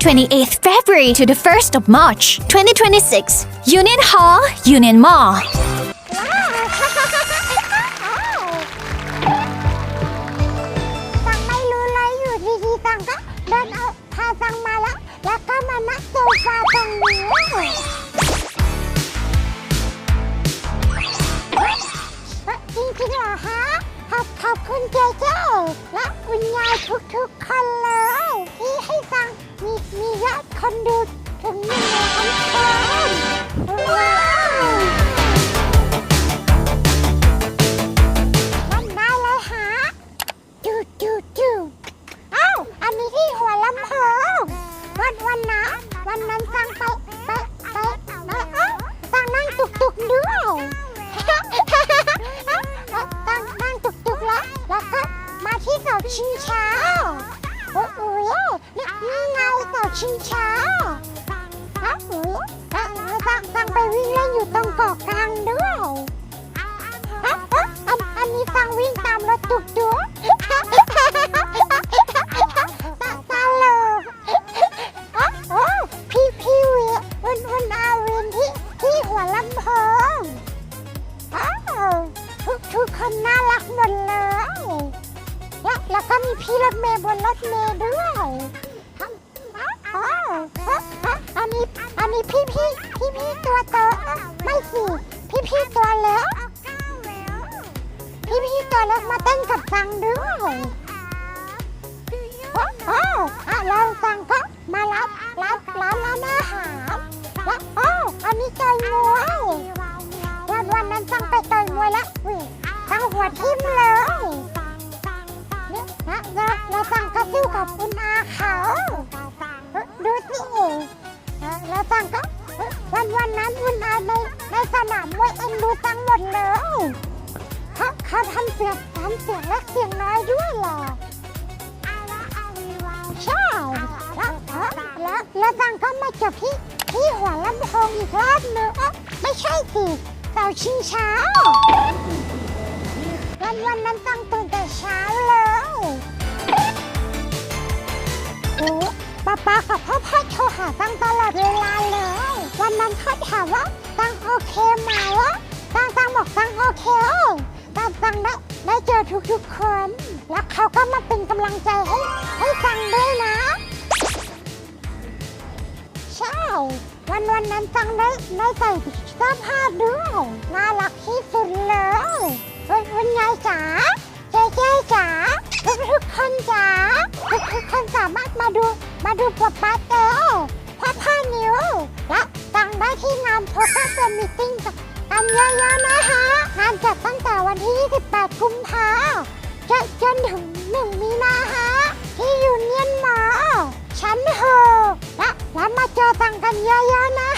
28th February to the 1st of March 2026 Union Hall Union Mall ตังไม่รู้เลยอยู่ดีๆตังก็เดินเอาพาตังมาแล้ว แล้วก็มานั่งโซฟาตรงนี้เฮ้ยจริงๆเหรอฮะขอบขอบคุณเจเจและคุณยายทุกๆคนเลย ที่ให้ฟังมีมียอดคนดูถึงหนึ่งล้านคนว้าวมันได้เลยฮะจูจูจูเอ้าอันนี้ที่หัวลำโพงวันวันนะวันนั้นฟังไป ไงเสาชิงช้าเอ้าโอ้ยเอ้าสั่งสั่งไปวิ่งเล่นอยู่ตรงเกาะกลางด้วยอะอะอันอันนี้ฟังวิ่งตามรถตุกตุกตาตาโลอะโอ้พี่พี่เวียวันวันอาวินที่ที่หัวลำโพงอ้าวทุกทุกคนน่ารักหมดเลยแล้วแล้วก็มีพี่รถเมย์บนรถเมย์ด้วย อันนี้อันนี้พี่พี่พี่พี่ตัวโตอะไม่สิพี่พี่ตัวเล็กพี่พี่ตัวเล็กมาเต้นกับฟังด้วยโอ้โอ้อะเราฟังก็มารับรับร้านร้านอาหารแล้วโอ้อันนี้ต่อยมวยวันวันนั้นฟังไปต่อยมวยแล้วฟังหัวทิ่มเลยเนี่ยนะแล้วแล้วฟังก็สู้กับคุณอาเขา วันวันนั้นคุณอาในในสนามมวยเอ็นดูตังหมดเลยเขาเขาทำเสียงทำเสียงเล็กเสียงน้อยด้วยเหรอใช่แล้วแล้วแล้วแล้วตังก็มาจบที่ที่หัวลำโพงอีกรอบนึงอ๊ะไม่ใช่สิเสาชิงช้าวันวันนั้นตั้งตื่นแต่เช้าเลยโอ้ป้าป้ากับพ่อพ่อโทรหาตั้งตลอดเวลาเลย วันนั้นเขาถามว่าตังโอเคไหมวะตังตังบอกตังโอเคตังตังได้ได้เจอทุกทุกๆคน แล้วเขาก็มาเป็นกำลังใจให้ให้ตังด้วยนะ ใช่ วันวันนั้นตังได้ได้ใส่เสื้อผ้าด้วยน่ารักที่สุดเลยคุณคุณยายจ๋าเจ๊เจ๊จ๋าทุกทุกคนจ๋าทุกทุกคนสามารถมาดูมาดูป๊าป๊าเต้พ่อพ่อนิวและ ตังได้ที่งานโพสเซอร์มิติ้งกันเยอะๆนะคะงานจัดตั้งแต่วันที่ 28 กุมภาจะจนถึง 1 มีนาฮะที่ยูเนียนมอชั้นหกและแล้วมาเจอตังกันเยอะๆนะ